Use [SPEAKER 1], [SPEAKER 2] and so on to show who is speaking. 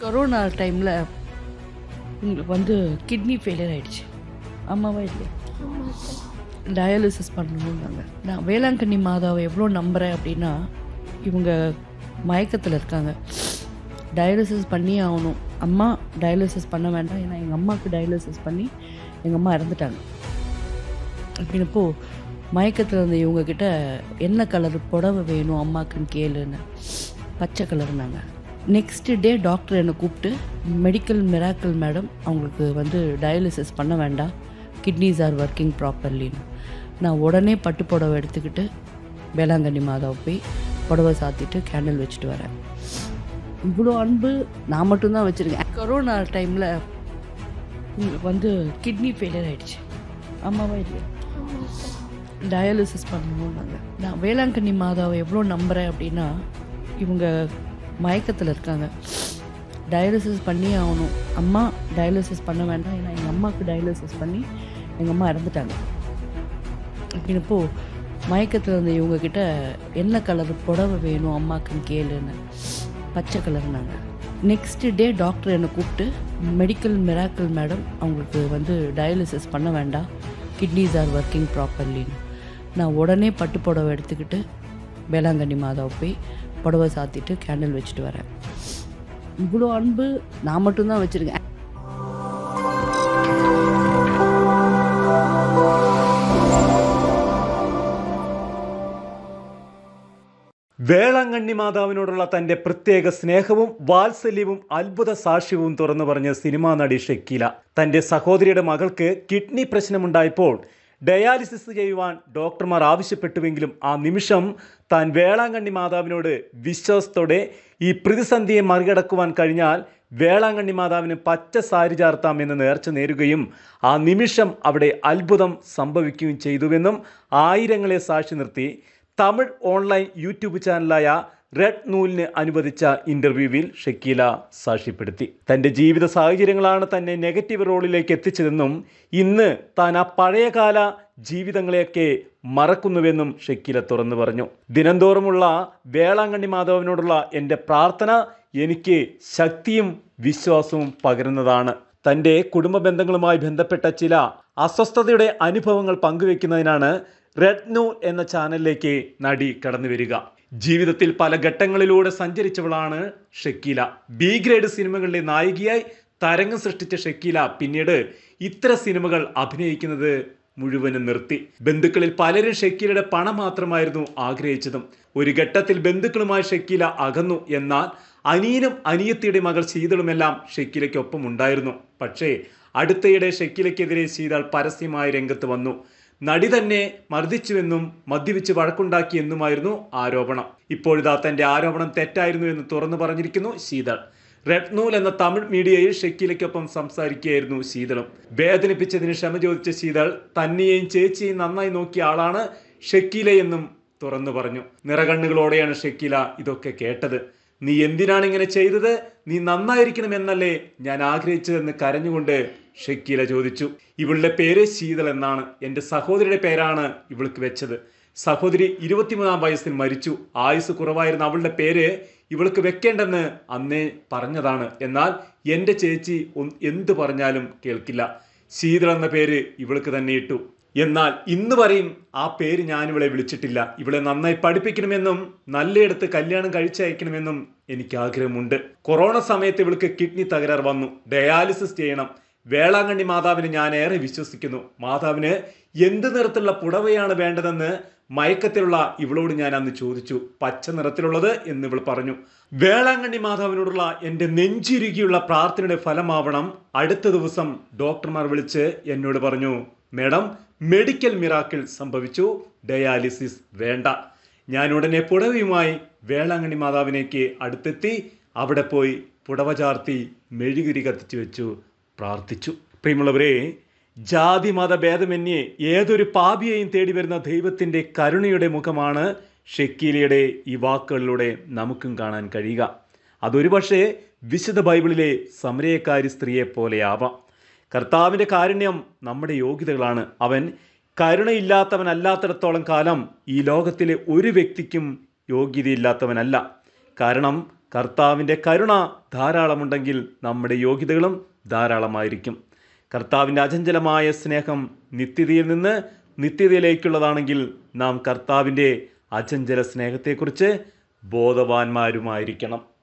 [SPEAKER 1] Corona டைமில் உங்களுக்கு வந்து கிட்னி ஃபெயிலியர் ஆகிடுச்சு ஆமாவா இல்லையா? டயாலிசிஸ் பண்ணணுன்னாங்க நான் வேளாங்கண்ணி மாதாவை எவ்வளோ நம்புகிறேன் அப்படின்னா இவங்க மயக்கத்தில் இருக்காங்க. டயாலிசிஸ் பண்ணியே ஆகணும். அம்மா டயாலிசிஸ் பண்ண வேண்டாம். ஏன்னா எங்கள் அம்மாவுக்கு டயாலிசிஸ் பண்ணி எங்கள் அம்மா இறந்துட்டாங்க. அப்படின்னப்போ மயக்கத்தில் இருந்த இவங்கக்கிட்ட என்ன கலர் புடவை வேணும் அம்மாக்குன்னு கேளுன்னு. பச்சை கலர்னாங்க நெக்ஸ்ட் டே டாக்டர் என்னை கூப்பிட்டு மெடிக்கல் மிராக்கல் மேடம் அவங்களுக்கு வந்து டயாலிசிஸ் பண்ண வேண்டாம். கிட்னிஸ் ஆர் ஒர்க்கிங் ப்ராப்பர்லின்னு நான் உடனே பட்டு புடவை எடுத்துக்கிட்டு வேளாங்கண்ணி மாதாவை போய் புடவை சாத்திட்டு கேண்டில் வச்சுட்டு வரேன். இவ்வளோ அன்பு நான் மட்டும்தான் வச்சுருக்கேன். கொரோனா டைமில் வந்து கிட்னி ஃபெயிலியர் ஆகிடுச்சு ஆமாவா இல்லையா? டயாலிசிஸ் பண்ணணுன்னாங்க நான் வேளாங்கண்ணி மாதாவை எவ்வளோ நம்புகிறேன் அப்படின்னா இவங்க மயக்கத்தில் இருக்காங்க. டயாலிசிஸ் பண்ணியே ஆகணும். அம்மா டயாலிசிஸ் பண்ண வேண்டாம். ஏன்னா எங்கள் அம்மாவுக்கு டயாலிசிஸ் பண்ணி எங்கள் அம்மா இறந்துட்டாங்க. அப்படின்னப்போ மயக்கத்தில் இருந்த இவங்கக்கிட்ட என்ன கலர் புடவை வேணும் அம்மாக்குன்னு கேளுன்னு பச்சை கலர்னாங்க நெக்ஸ்ட் டே டாக்டர் என்னை கூப்பிட்டு மெடிக்கல் மிராக்கிள் மேடம் அவங்களுக்கு வந்து டயாலிசிஸ் பண்ண வேண்டாம். கிட்னிஸ் ஆர் ஒர்க்கிங் ப்ராப்பர்லின்னு நான் உடனே பட்டு புடவை எடுத்துக்கிட்டு வேளாங்கண்ணி மாதாவை போய் புடவை சாத்திட்டு கேண்டில் வச்சுட்டு வரேன் இவ்வளோ அன்பு நான் மட்டும்தான் வச்சுருக்கேன்
[SPEAKER 2] വേളാങ്കണ്ണി മാതാവിനോടുള്ള തന്റെ പ്രത്യേക സ്നേഹവും വാത്സല്യവും അത്ഭുത സാക്ഷ്യവും തുറന്നു പറഞ്ഞ സിനിമാ നടി ഷക്കീല തന്റെ സഹോദരിയുടെ മകൾക്ക് കിഡ്നി പ്രശ്നമുണ്ടായപ്പോൾ ഡയാലിസിസ് ചെയ്യുവാൻ ഡോക്ടർമാർ ആവശ്യപ്പെട്ടുവെങ്കിലും ആ നിമിഷം താൻ വേളാങ്കണ്ണി മാതാവിനോട് വിശ്വാസത്തോടെ ഈ പ്രതിസന്ധിയെ മറികടക്കുവാൻ കഴിഞ്ഞാൽ വേളാങ്കണ്ണി മാതാവിന് പച്ച സാരി ചാർത്താം എന്ന് നേർച്ച നേരുകയും ആ നിമിഷം അവിടെ അത്ഭുതം സംഭവിക്കുകയും ചെയ്തുവെന്നും ആയിരങ്ങളെ സാക്ഷി നിർത്തി തമിഴ് ഓൺലൈൻ യൂട്യൂബ് ചാനലായ റെഡ് നൂലിന് അനുവദിച്ച ഇന്റർവ്യൂവിൽ ഷക്കീല സാക്ഷ്യപ്പെടുത്തി. തന്റെ ജീവിത സാഹചര്യങ്ങളാണ് തന്നെ നെഗറ്റീവ് റോളിലേക്ക് എത്തിച്ചതെന്നും ഇന്ന് താൻ ആ പഴയകാല ജീവിതങ്ങളെയൊക്കെ മറക്കുന്നുവെന്നും ഷക്കീല തുറന്നു പറഞ്ഞു. ദിനംതോറുമുള്ള വേളാങ്കണ്ണി മാധവനോടുള്ള എന്റെ പ്രാർത്ഥന എനിക്ക് ശക്തിയും വിശ്വാസവും പകരുന്നതാണ്. തന്റെ കുടുംബ ബന്ധങ്ങളുമായി ബന്ധപ്പെട്ട ചില അസ്വസ്ഥതയുടെ അനുഭവങ്ങൾ പങ്കുവെക്കുന്നതിനാണ് റെഡ് നൂൽ എന്ന ചാനലിലേക്ക് നടി കടന്നു വരിക ജീവിതത്തിൽ പല ഘട്ടങ്ങളിലൂടെ സഞ്ചരിച്ചവളാണ് ഷക്കീല. ബി ഗ്രേഡ് സിനിമകളിലെ നായികയായി തരംഗം സൃഷ്ടിച്ച ഷക്കീല പിന്നീട് ഇത്തരം സിനിമകൾ അഭിനയിക്കുന്നത് മുഴുവനും നിർത്തി. ബന്ധുക്കളിൽ പലരും ഷക്കീലയുടെ പണം മാത്രമായിരുന്നു ആഗ്രഹിച്ചതും. ഒരു ഘട്ടത്തിൽ ബന്ധുക്കളുമായി ഷക്കീല അകന്നു എന്നാൽ അനിയനും അനിയത്തിയുടെ മകൾ ശീതളുമെല്ലാം ഷക്കീലയ്ക്കൊപ്പം ഉണ്ടായിരുന്നു. പക്ഷേ അടുത്തയിടെ ഷക്കീലയ്ക്കെതിരെ ശീതൾ പരസ്യമായി രംഗത്ത് വന്നു. നടി തന്നെ മർദ്ദിച്ചുവെന്നും മദ്യപിച്ച് വഴക്കുണ്ടാക്കിയെന്നുമായിരുന്നു ആരോപണം. ഇപ്പോഴിതാ തന്റെ ആരോപണം തെറ്റായിരുന്നു എന്ന് തുറന്നു പറഞ്ഞിരിക്കുന്നു ശീതൾ. റെഡ് നൂൽ എന്ന തമിഴ് മീഡിയയിൽ ഷക്കീലയ്ക്കൊപ്പം സംസാരിക്കുകയായിരുന്നു ശീതളും. വേദനിപ്പിച്ചതിന് ക്ഷമ ചോദിച്ച ശീതൾ തന്നെയും ചേച്ചിയും നന്നായി നോക്കിയ ആളാണ് ഷക്കീലയെന്നും തുറന്നു പറഞ്ഞു. നിറകണ്ണുകളോടെയാണ് ഷക്കീല ഇതൊക്കെ കേട്ടത്. നീ എന്തിനാണ് ഇങ്ങനെ ചെയ്തത്? നീ നന്നായിരിക്കണം എന്നല്ലേ ഞാൻ ആഗ്രഹിച്ചതെന്ന് കരഞ്ഞുകൊണ്ട് ഷക്കീല ചോദിച്ചു. ഇവളുടെ പേര് ശീതൾ എന്നാണ്. എന്റെ സഹോദരിയുടെ പേരാണ് ഇവൾക്ക് വെച്ചത്. സഹോദരി ഇരുപത്തിമൂന്നാം വയസ്സിൽ മരിച്ചു. ആയുസ് കുറവായിരുന്ന അവളുടെ പേര് ഇവൾക്ക് വെക്കേണ്ടെന്ന് അന്നേ പറഞ്ഞതാണ്. എന്നാൽ എന്റെ ചേച്ചി എന്ത് പറഞ്ഞാലും കേൾക്കില്ല. ശീതൾ എന്ന പേര് ഇവൾക്ക് തന്നെ ഇട്ടു. എന്നാൽ ഇന്ന് വരെയും ആ പേര് ഞാൻ ഇവളെ വിളിച്ചിട്ടില്ല. ഇവളെ നന്നായി പഠിപ്പിക്കണമെന്നും നല്ലയിടത്ത് കല്യാണം കഴിച്ചയക്കണമെന്നും എനിക്ക് ആഗ്രഹമുണ്ട് കൊറോണ സമയത്ത് ഇവൾക്ക് കിഡ്നി തകരാർ വന്നു. ഡയാലിസിസ് ചെയ്യണം. വേളാങ്കണ്ണി മാതാവിനെ ഞാൻ ഏറെ വിശ്വസിക്കുന്നു. മാതാവിന് എന്ത് നിറത്തിലുള്ള പുടവയാണ് വേണ്ടതെന്ന് മയക്കത്തിലുള്ള ഇവളോട് ഞാൻ അന്ന് ചോദിച്ചു. പച്ച നിറത്തിലുള്ളത് എന്ന് ഇവൾ പറഞ്ഞു. വേളാങ്കണ്ണി മാതാവിനോടുള്ള എന്റെ നെഞ്ചിരുകിയുള്ള പ്രാർത്ഥനയുടെ ഫലമാവണം അടുത്ത ദിവസം ഡോക്ടർമാർ വിളിച്ച് എന്നോട് പറഞ്ഞു മേഡം മെഡിക്കൽ മിറാക്കിൾ സംഭവിച്ചു. ഡയാലിസിസ് വേണ്ട. ഞാൻ ഉടനെ പുടവയുമായി വേളാങ്കണ്ണി മാതാവിനേക്ക് അടുത്തെത്തി. അവിടെ പോയി പുടവ ചാർത്തി മെഴുകുരി കത്തിച്ചു വെച്ചു. പ്രാർത്ഥിച്ചു. പ്രിയമുള്ളവരെ ജാതി മത ഭേദമന്യേ ഏതൊരു പാപിയെയും തേടി വരുന്ന ദൈവത്തിന്റെ കരുണയുടെ മുഖമാണ് ഷെക്കീലയുടെ ഈ വാക്കുകളിലൂടെ നമുക്കും കാണാൻ കഴിയുക. അതൊരു പക്ഷേ വിശുദ്ധ ബൈബിളിലെ സമരയക്കാരി സ്ത്രീയെ പോലെയാവാം. കർത്താവിന്റെ കാരുണ്യം നമ്മുടെ യോഗ്യതകളാണ്. അവൻ കരുണയില്ലാത്തവനല്ലാത്തിടത്തോളം കാലം ഈ ലോകത്തിലെ ഒരു വ്യക്തിക്കും യോഗ്യതയില്ലാത്തവനല്ല. കാരണം കർത്താവിന്റെ കരുണ ധാരാളമുണ്ടെങ്കിൽ നമ്മുടെ യോഗ്യതകളും ധാരാളമായിരിക്കും. കർത്താവിന്റെ അചഞ്ചലമായ സ്നേഹം നിത്യതയിൽ നിന്ന് നിത്യതയിലേക്കുള്ളതാണെങ്കിൽ നാം കർത്താവിന്റെ അചഞ്ചല സ്നേഹത്തെക്കുറിച്ച് ബോധവാന്മാരുമായിരിക്കണം.